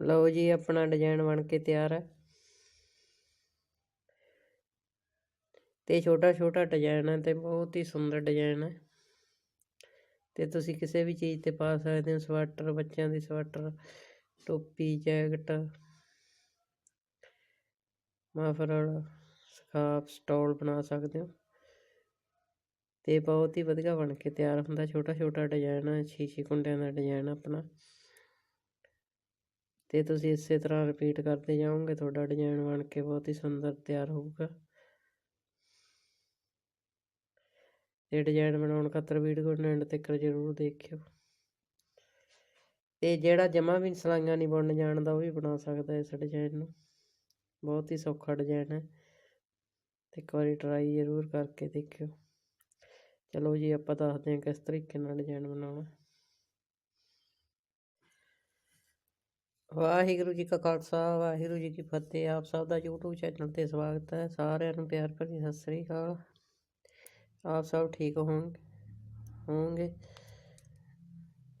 ਲਓ ਜੀ, ਆਪਣਾ ਡਿਜ਼ਾਈਨ ਬਣ ਕੇ ਤਿਆਰ ਹੈ। ਤੇ ਛੋਟਾ ਛੋਟਾ ਡਿਜ਼ਾਈਨ ਹੈ ਤੇ ਬਹੁਤ ਹੀ ਸੁੰਦਰ ਡਿਜ਼ਾਈਨ ਹੈ। ਤੇ ਤੁਸੀਂ ਕਿਸੇ ਵੀ ਚੀਜ਼ ਤੇ ਪਾ ਸਕਦੇ ਹੋ, ਸਵੈਟਰ, ਬੱਚਿਆਂ ਦੀ ਸਵੈਟਰ, ਟੋਪੀ, ਜੈਕਟ ਮਫਰਲ ਸਕਾਰਫ, ਸਟੋਲ ਬਣਾ ਸਕਦੇ ਹੋ। ਤੇ ਬਹੁਤ ਹੀ ਵਧੀਆ ਬਣ ਕੇ ਤਿਆਰ ਹੁੰਦਾ ਛੋਟਾ ਛੋਟਾ ਡਿਜ਼ਾਈਨ ਹੈ ਛੇ ਛੇ ਕੁੰਡਿਆਂ ਦਾ ਡਿਜ਼ਾਈਨ ਆਪਣਾ। ਅਤੇ ਤੁਸੀਂ ਇਸੇ ਤਰ੍ਹਾਂ ਰਿਪੀਟ ਕਰਦੇ ਜਾਓਗੇ, ਤੁਹਾਡਾ ਡਿਜ਼ਾਈਨ ਬਣ ਕੇ ਬਹੁਤ ਹੀ ਸੁੰਦਰ ਤਿਆਰ ਹੋਊਗਾ। ਤੇ ਡਿਜ਼ਾਈਨ ਬਣਾਉਣ ਖਾਤਰ ਵੀਡੀਓ ਨੂੰ ਐਂਡ ਤੱਕ ਜ਼ਰੂਰ ਦੇਖਿਓ। ਤੇ ਜਿਹੜਾ ਜਮਾ ਵੀ ਸਲਾਈਆਂ ਨਹੀਂ ਬੁਣਨ ਜਾਣਦਾ ਉਹ ਵੀ ਬਣਾ ਸਕਦਾ ਇਸ ਡਿਜ਼ਾਈਨ ਨੂੰ। ਬਹੁਤ ਹੀ ਸੌਖਾ ਡਿਜ਼ਾਈਨ ਹੈ। ਤੇ ਇੱਕ ਵਾਰੀ ਟਰਾਈ ਜ਼ਰੂਰ ਕਰਕੇ ਦੇਖਿਓ। ਚਲੋ ਜੀ, ਆਪਾਂ ਦੱਸਦੇ ਹਾਂ ਕਿਸ ਤਰੀਕੇ ਨਾਲ ਡਿਜ਼ਾਈਨ ਬਣਾਉਣਾ। ਵਾਹਿਗੁਰੂ ਜੀ ਕਾ ਖਾਲਸਾ, ਵਾਹਿਗੁਰੂ ਜੀ ਕੀ ਫਤਿਹ। ਆਪ ਸਭ ਦਾ YouTube ਚੈਨਲ ਤੇ ਸਵਾਗਤ ਹੈ। ਸਾਰਿਆਂ ਨੂੰ ਪਿਆਰ ਭਰੀ ਸਤਿ ਸ੍ਰੀ ਅਕਾਲ। ਆਪ ਸਭ ਠੀਕ ਹੋਣ, ਹੋਣਗੇ?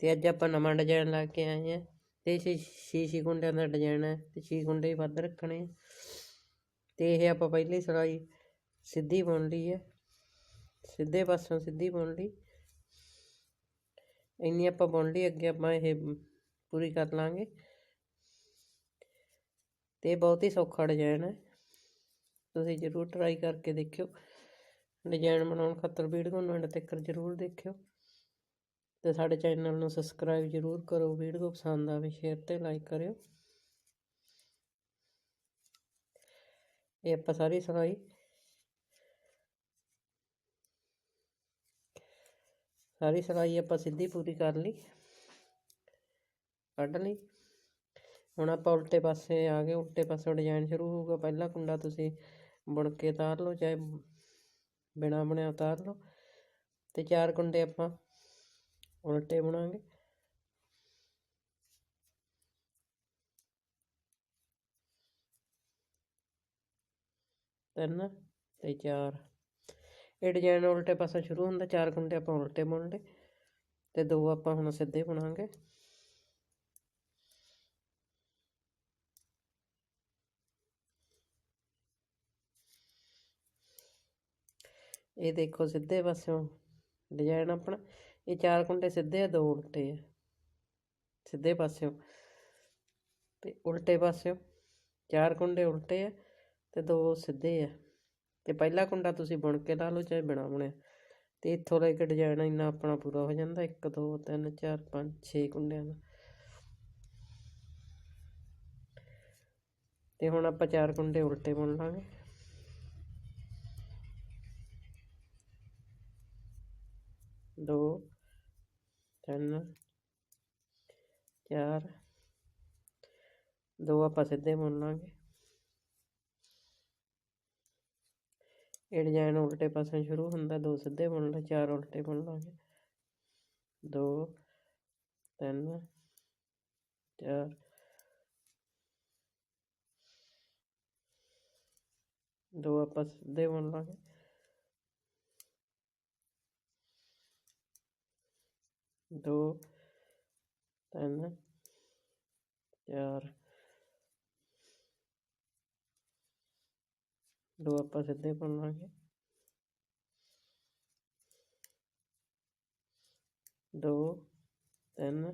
ਤੇ ਅੱਜ ਆਪਾਂ ਨਵਾਂ ਡਿਜ਼ਾਈਨ ਲਾ ਕੇ ਆਏ ਹਾਂ। ਤੇ ਛੇ ਸ਼ੀਸ਼ੀ ਗੁੰਡਿਆਂ ਦਾ ਡਿਜ਼ਾਈਨ ਹੈ ਤੇ ਸ਼ੀਸ਼ੀ ਗੁੰਡੇ ਵੱਧ ਰੱਖਣੇ ਤੇ ਇਹ ਆਪਾਂ ਪਹਿਲੀ ਸਲਾਈ ਸਿੱਧੀ ਬੁਣ ਲਈ ਹੈ। ਸਿੱਧੇ ਪਾਸੋਂ ਸਿੱਧੀ ਬੁਣ ਲਈ। ਇੰਨੀ ਆਪਾਂ ਬੁਣ ਲਈ, ਅੱਗੇ ਆਪਾਂ ਇਹ ਪੂਰੀ ਕਰ ਲਾਂਗੇ। ਤੇ ਬਹੁਤ ਹੀ ਸੌਖਾ ਡਿਜ਼ਾਈਨ ਹੈ। ਤੁਸੀਂ ਜ਼ਰੂਰ ਟਰਾਈ ਕਰਕੇ ਦੇਖਿਓ। ਡਿਜ਼ਾਈਨ ਬਣਾਉਣ ਖਾਤਰ ਵੀਡੀਓ ਨੂੰ ਐਂਡ ਤੱਕ ਜ਼ਰੂਰ ਦੇਖਿਓ। ਤੇ ਸਾਡੇ ਚੈਨਲ ਨੂੰ ਸਬਸਕ੍ਰਾਈਬ ਜ਼ਰੂਰ ਕਰੋ। ਵੀਡੀਓ ਪਸੰਦ ਆਵੇ ਸ਼ੇਅਰ ਤੇ ਲਾਈਕ ਕਰਿਓ। ਇਹ ਆਪਾਂ ਸਾਰੀ ਸਲਾਈ ਸਾਰੀ ਸਲਾਈ ਆਪਾਂ ਸਿੱਧੀ ਪੂਰੀ ਕਰ ਲਈ। ਕੱਢ ਲਈ। ਹੁਣ ਆਪਾਂ ਉਲਟੇ ਪਾਸੇ ਆ ਗਏ, ਉਲਟੇ ਪਾਸੇ ਡਿਜ਼ਾਈਨ ਸ਼ੁਰੂ ਹੋਊਗਾ। ਪਹਿਲਾ ਕੁੰਡਾ ਤੁਸੀਂ ਬੁਣ ਕੇ ਉਤਾਰ ਲਓ, ਚਾਹੇ ਬਿਨਾ ਬਣਿਆ ਉਤਾਰ ਲਓ। ਤੇ ਚਾਰ ਕੁੰਡੇ ਆਪਾਂ ਉਲਟੇ ਬਣਾਂਗੇ। ਤਿੰਨ ਤੇ ਚਾਰ। ਇਹ ਡਿਜ਼ਾਈਨ ਉਲਟੇ ਪਾਸੇ ਸ਼ੁਰੂ ਹੁੰਦਾ, ਚਾਰ ਕੁੰਡੇ ਆਪਾਂ ਉਲਟੇ ਬੁਣ ਲਏ ਤੇ ਦੋ ਆਪਾਂ ਹੁਣ ਸਿੱਧੇ ਬਣਾਂਗੇ। ਇਹ ਦੇਖੋ ਸਿੱਧੇ ਪਾਸਿਓਂ ਡਿਜ਼ਾਈਨ ਆਪਣਾ, ਇਹ ਚਾਰ ਕੁੰਡੇ ਸਿੱਧੇ ਆ, ਦੋ ਉਲਟੇ ਆ। ਸਿੱਧੇ ਪਾਸਿਓਂ ਤੇ ਉਲਟੇ ਪਾਸਿਓਂ ਚਾਰ ਕੁੰਡੇ ਉਲਟੇ ਆ ਤੇ ਦੋ ਸਿੱਧੇ ਆ। ਤੇ ਪਹਿਲਾ ਕੁੰਡਾ ਤੁਸੀਂ ਬੁਣ ਕੇ ਲਾ ਲਓ, ਚਾਹੇ ਬਿਨਾ ਬੁਣਿਆ ਤੇ ਇੱਥੋਂ ਲੈ ਕੇ ਡਿਜ਼ਾਈਨ ਇੰਨਾ ਆਪਣਾ ਪੂਰਾ ਹੋ ਜਾਂਦਾ 1 2 3 4 5 6 ਕੁੰਡਿਆਂ ਦਾ। ਤੇ ਹੁਣ ਆਪਾਂ ਚਾਰ ਕੁੰਡੇ ਉਲਟੇ ਬੁਣ ਲਾਂਗੇ ਦੋ ਤਿੰਨ ਚਾਰ ਦੋ ਆਪਾਂ ਸਿੱਧੇ ਬੁਣ ਲਾਂਗੇ ਇਹ ਡਿਜ਼ਾਈਨ ਉਲਟੇ ਪਾਸੇ ਸ਼ੁਰੂ ਹੁੰਦਾ, ਦੋ ਸਿੱਧੇ ਬੁਣ ਲਏ ਚਾਰ ਉਲਟੇ ਬੁਣ ਲਾਂਗੇ। ਦੋ, ਤਿੰਨ, ਚਾਰ, ਦੋ ਆਪਾਂ ਸਿੱਧੇ ਬੁਣ ਲਾਂਗੇ। ਦੋ, ਤਿੰਨ, ਚਾਰ ਦੋ ਆਪਾਂ ਸਿੱਧੇ ਬੁਣ ਦੋ, ਤਿੰਨ,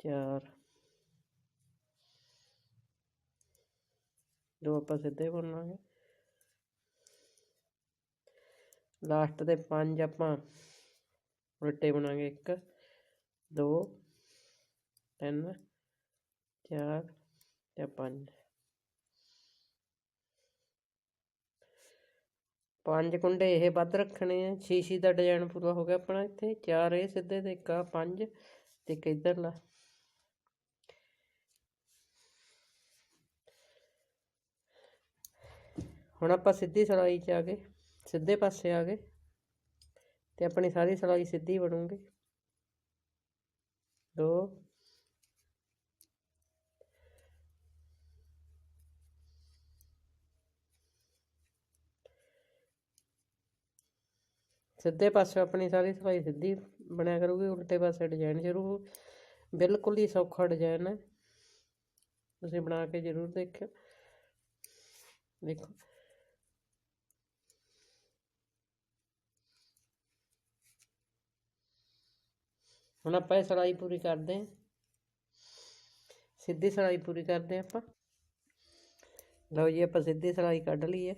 ਚਾਰ। ਦੋ ਆਪਾਂ ਸਿੱਧੇ ਬੁਣ ਲਾਸਟ ਦੇ ਪੰਜ ਆਪਾਂ ਉਲਟੇ ਬਣਾਵਾਂਗੇ ਇੱਕ, ਦੋ, ਤਿੰਨ, ਚਾਰ ਤੇ ਪੰਜ। ਪੰਜ ਕੁੰਡੇ ਇਹ ਵੱਧ ਰੱਖਣੇ ਆ। ਸ਼ੀਸ਼ੀ ਦਾ ਡਿਜ਼ਾਈਨ ਪੂਰਾ ਹੋ ਗਿਆ ਆਪਣਾ ਇੱਥੇ। ਚਾਰ ਇਹ ਸਿੱਧੇ ਤੇ ਇੱਕ ਆ ਪੰਜ ਤੇ ਇੱਕ ਇਧਰਲਾ। ਹੁਣ ਆਪਾਂ ਸਿੱਧੀ ਸਲਾਈ 'ਚ ਆ ਗਏ। ਸਿੱਧੇ ਪਾਸੇ ਆ ਗਏ ਤੇ ਆਪਣੀ ਸਾਰੀ ਸਲਾਈ ਸਿੱਧੀ ਬਣੂਗੀ। ਦੋ ਸਿੱਧੇ ਪਾਸੇ ਆਪਣੀ ਸਾਰੀ ਸਲਾਈ ਸਿੱਧੀ ਬਣਿਆ ਕਰੂਗੀ, ਉਲਟੇ ਪਾਸੇ ਡਿਜ਼ਾਈਨ ਸ਼ੁਰੂ ਬਿਲਕੁਲ ਹੀ ਸੌਖਾ ਡਿਜ਼ਾਈਨ ਹੈ। ਤੁਸੀਂ ਬਣਾ ਕੇ ਜ਼ਰੂਰ ਦੇਖਿਓ। ਦੇਖੋ। ਹੁਣ ਆਪਾਂ ਇਹ ਸਲਾਈ ਪੂਰੀ ਕਰਦੇ ਹਾਂ। ਸਿੱਧੀ ਸਲਾਈ ਪੂਰੀ ਕਰਦੇ ਹਾਂ ਆਪਾਂ। ਲਓ ਜੀ, ਆਪਾਂ ਸਿੱਧੀ ਸਲਾਈ ਕੱਢ ਲਈ ਹੈ।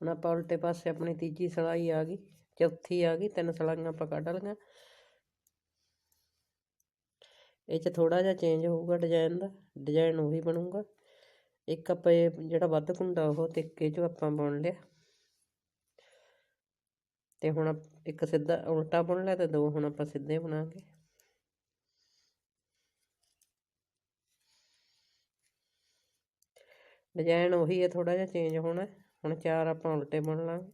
ਹੁਣ ਆਪਾਂ ਉਲਟੇ ਪਾਸੇ ਆਪਣੀ ਤੀਜੀ ਸਲਾਈ ਆ ਗਈ, ਚੌਥੀ ਆ ਗਈ, ਤਿੰਨ ਸਲਾਈਆਂ ਆਪਾਂ ਕੱਢ ਲਈਆਂ। ਇਹ 'ਚ ਥੋੜਾ ਜਿਹਾ ਚੇਂਜ ਹੋਊਗਾ ਡਿਜ਼ਾਈਨ ਦਾ ਡਿਜ਼ਾਈਨ ਉਹੀ ਬਣੂਗਾ। ਇੱਕ ਆਪਾਂ ਇਹ ਜਿਹੜਾ ਵੱਧ ਕੁੰਡਾ ਉਹ ਤਿੱਕੇ 'ਚੋਂ ਆਪਾਂ ਬੁਣ ਲਿਆ। ਤੇ ਹੁਣ ਇੱਕ ਸਿੱਧਾ ਉਲਟਾ ਬੁਣ ਲਿਆ ਤੇ ਦੋ ਹੁਣ ਆਪਾਂ ਸਿੱਧੇ ਬਣਾਂਗੇ। ਡਿਜ਼ਾਈਨ ਉਹੀ ਹੈ ਥੋੜਾ ਜਿਹਾ ਚੇਂਜ ਹੋਣਾ। ਹੁਣ ਚਾਰ ਆਪਾਂ ਉਲਟੇ ਬੁਣ ਲਾਂਗੇ।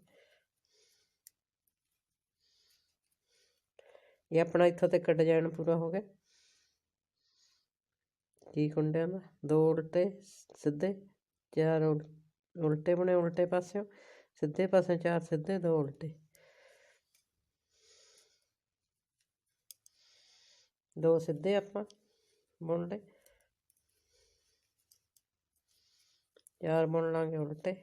ਇਹ ਆਪਣਾ ਇੱਥੋਂ ਤੱਕ ਡਿਜ਼ਾਈਨ ਪੂਰਾ ਹੋ ਗਿਆ। ਕੀ ਕੁੰਡਿਆਂ ਦਾ? ਦੋ ਉਲਟੇ, ਸਿੱਧੇ, ਚਾਰ ਉਲਟੇ ਬਣੇ ਉਲਟੇ ਪਾਸਿਓਂ। ਸਿੱਧੇ ਪਾਸੇ ਚਾਰ, ਸਿੱਧੇ ਦੋ ਉਲਟੇ। ਦੋ ਸਿੱਧੇ ਆਪਾਂ ਬੁਣ ਲਏ। ਚਾਰ ਬੁਣ ਲਾਂਗੇ ਉਲਟੇ।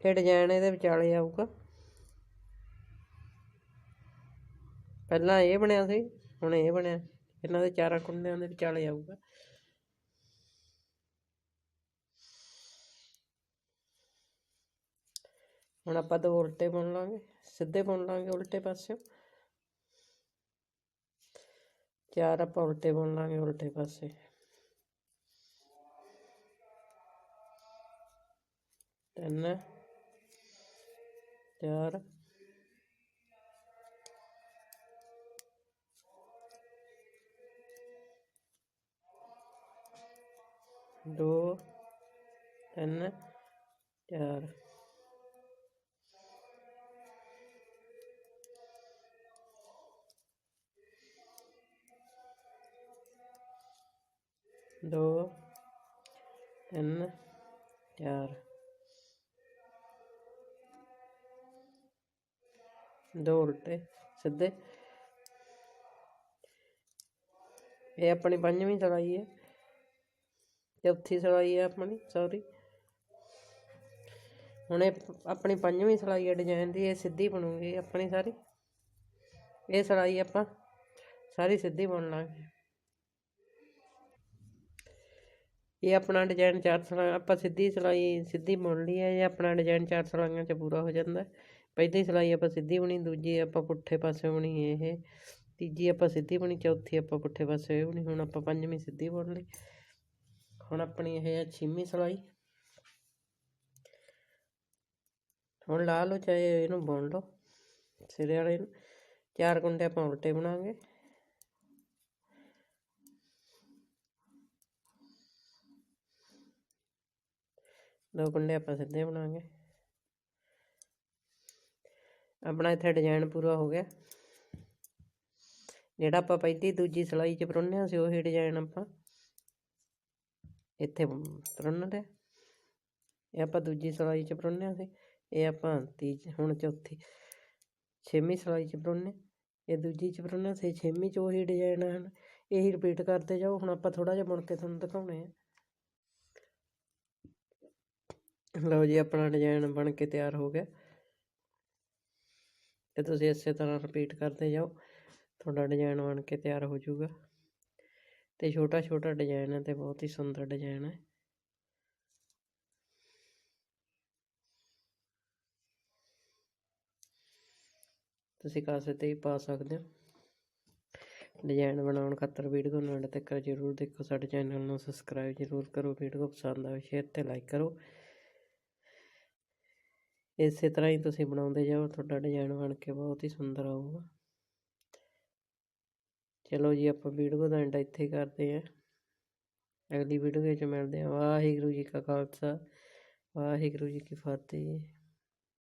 ਇਹ ਡਿਜ਼ਾਈਨ ਇਹਦੇ ਵਿਚਾਲੇ ਆਊਗਾ। ਪਹਿਲਾਂ ਇਹ ਬਣਿਆ ਸੀ, ਹੁਣ ਇਹ ਬਣਿਆ। ਇਹਨਾਂ ਦੇ ਚਾਰਾਂ ਕੁੰਡਿਆਂ ਦੇ ਵਿਚਾਲੇ ਆਊਗਾ। ਹੁਣ ਆਪਾਂ ਦੋ ਉਲਟੇ ਬੁਣ ਲਾਂਗੇ, ਸਿੱਧੇ ਬੁਣ ਲਾਂਗੇ ਉਲਟੇ ਪਾਸਿਓਂ। ਚਾਰ ਆਪਾਂ ਉਲਟੇ ਬੁਣ ਲਾਂਗੇ ਉਲਟੇ ਪਾਸੇ। ਤਿੰਨ। ਚਾਰ ਦੋ ਤਿੰਨ ਚਾਰ ਦੋ ਤਿੰਨ ਚਾਰ ਦੋ ਉਲਟੇ, ਸਿੱਧੇ। ਇਹ ਆਪਣੀ ਪੰਜਵੀਂ ਸਲਾਈ ਹੈ। ਚੌਥੀ ਸਲਾਈ ਹੈ ਆਪਣੀ ਸੌਰੀ ਹੁਣ ਇਹ ਆਪਣੀ ਪੰਜਵੀਂ ਸਲਾਈ ਹੈ ਡਿਜ਼ਾਈਨ ਦੀ, ਇਹ ਸਿੱਧੀ ਬਣੂਗੀ ਆਪਣੀ ਸਾਰੀ। ਇਹ ਸਲਾਈ ਆਪਾਂ ਸਾਰੀ ਸਿੱਧੀ ਬੁਣ ਲਾਂਗੇ। ਇਹ ਆਪਣਾ ਡਿਜ਼ਾਈਨ ਚਾਰ ਸਲਾਈ ਆਪਾਂ ਸਿੱਧੀ ਸਲਾਈ, ਸਿੱਧੀ ਬੁਣ ਲਈ ਹੈ, ਇਹ ਆਪਣਾ ਡਿਜ਼ਾਈਨ ਚਾਰ ਸਲਾਈਆਂ 'ਚ ਪੂਰਾ ਹੋ ਜਾਂਦਾ ਪਹਿਲੀ ਸਲਾਈ ਆਪਾਂ ਸਿੱਧੀ ਬੁਣੀ, ਦੂਜੀ ਆਪਾਂ ਪੁੱਠੇ ਪਾਸੇ ਬੁਣੀ ਇਹ। ਤੀਜੀ ਆਪਾਂ ਸਿੱਧੀ ਬੁਣੀ, ਚੌਥੀ ਆਪਾਂ ਪੁੱਠੇ ਪਾਸੇ ਬੁਣੀ। ਹੁਣ ਆਪਾਂ ਪੰਜਵੀਂ ਸਿੱਧੀ ਬੁਣ ਲਈ। ਹੁਣ ਆਪਣੀ ਇਹ ਹੈ ਛੇਵੀਂ ਸਲਾਈ। ਹੁਣ ਲਾ ਲਓ, ਚਾਹੇ ਇਹਨੂੰ ਬੁਣ ਲਓ, ਸਿਰੇ ਵਾਲੇ ਨੂੰ। ਚਾਰ ਕੁੰਡੇ ਆਪਾਂ ਉਲਟੇ ਬਣਾਵਾਂਗੇ ਦੋ ਕੁੰਡੇ ਆਪਾਂ ਸਿੱਧੇ ਬਣਾਵਾਂਗੇ ਆਪਣਾ ਇੱਥੇ ਡਿਜ਼ਾਈਨ ਪੂਰਾ ਹੋ ਗਿਆ। ਜਿਹੜਾ ਆਪਾਂ ਪਹਿਲੀ ਦੂਜੀ ਸਲਾਈ 'ਚ ਪਰੋਣਿਆ ਸੀ ਉਹੀ ਡਿਜ਼ਾਈਨ ਆਪਾਂ ਇੱਥੇ ਪਰੋਣ ਲਿਆ ਇਹ ਆਪਾਂ ਦੂਜੀ ਸਲਾਈ 'ਚ ਪਰੋਣਿਆ ਸੀ ਇਹ ਆਪਾਂ ਤੀਜ, ਹੁਣ ਚੌਥੀ, ਛੇਵੀਂ ਸਲਾਈ 'ਚ ਪਰੋਣੇ ਇਹ ਦੂਜੀ 'ਚ ਪਰੋਣਿਆ ਸੀ ਛੇਵੀਂ 'ਚ ਉਹੀ ਡਿਜ਼ਾਈਨ ਹਨ ਇਹੀ ਰਿਪੀਟ ਕਰਦੇ ਜਾਓ, ਹੁਣ ਆਪਾਂ ਥੋੜਾ ਜਿਹਾ ਬੁਣ ਕੇ ਤੁਹਾਨੂੰ ਦਿਖਾਉਣੇ ਆ। ਲਓ ਜੀ, ਆਪਣਾ ਡਿਜ਼ਾਈਨ ਬਣ ਕੇ ਤਿਆਰ ਹੋ ਗਿਆ। ਤੇ ਤੁਸੀਂ ਇਸੇ ਤਰ੍ਹਾਂ ਰਿਪੀਟ ਕਰਦੇ ਜਾਓ। ਤੁਹਾਡਾ ਡਿਜ਼ਾਈਨ ਬਣ ਕੇ ਤਿਆਰ ਹੋ ਜਾਊਗਾ। ਤੇ ਛੋਟਾ ਛੋਟਾ ਡਿਜ਼ਾਈਨ ਹੈ ਤੇ ਬਹੁਤ ਹੀ ਸੁੰਦਰ ਡਿਜ਼ਾਈਨ ਹੈ। ਤੁਸੀਂ ਕਾਸੇ ਤੇ ਹੀ ਪਾ ਸਕਦੇ ਹੋ। ਡਿਜ਼ਾਈਨ ਬਣਾਉਣ ਖਾਤਰ ਵੀਡੀਓ ਨੂੰ ਐਂਡ ਤੱਕ ਜ਼ਰੂਰ ਦੇਖੋ। ਸਾਡੇ ਚੈਨਲ ਨੂੰ ਸਬਸਕ੍ਰਾਈਬ ਜ਼ਰੂਰ ਕਰੋ। ਵੀਡੀਓ ਪਸੰਦ ਆਵੇ ਸ਼ੇਅਰ ਤੇ ਲਾਈਕ ਕਰੋ। ਇਸੇ ਤਰ੍ਹਾਂ ਹੀ ਤੁਸੀਂ ਬਣਾਉਂਦੇ ਜਾਓ, ਤੁਹਾਡਾ ਡਿਜ਼ਾਈਨ ਬਣ ਕੇ ਬਹੁਤ ਹੀ ਸੁੰਦਰ ਆਊਗਾ। ਚਲੋ ਜੀ, ਆਪਾਂ ਵੀਡੀਓ ਦਾ ਐਂਡ ਇੱਥੇ ਕਰਦੇ ਹਾਂ। ਅਗਲੀ ਵੀਡੀਓ ਵਿੱਚ ਮਿਲਦੇ ਹਾਂ। ਵਾਹਿਗੁਰੂ ਜੀ ਕਾ ਖਾਲਸਾ, ਵਾਹਿਗੁਰੂ ਜੀ ਕੀ ਫਤਿਹ।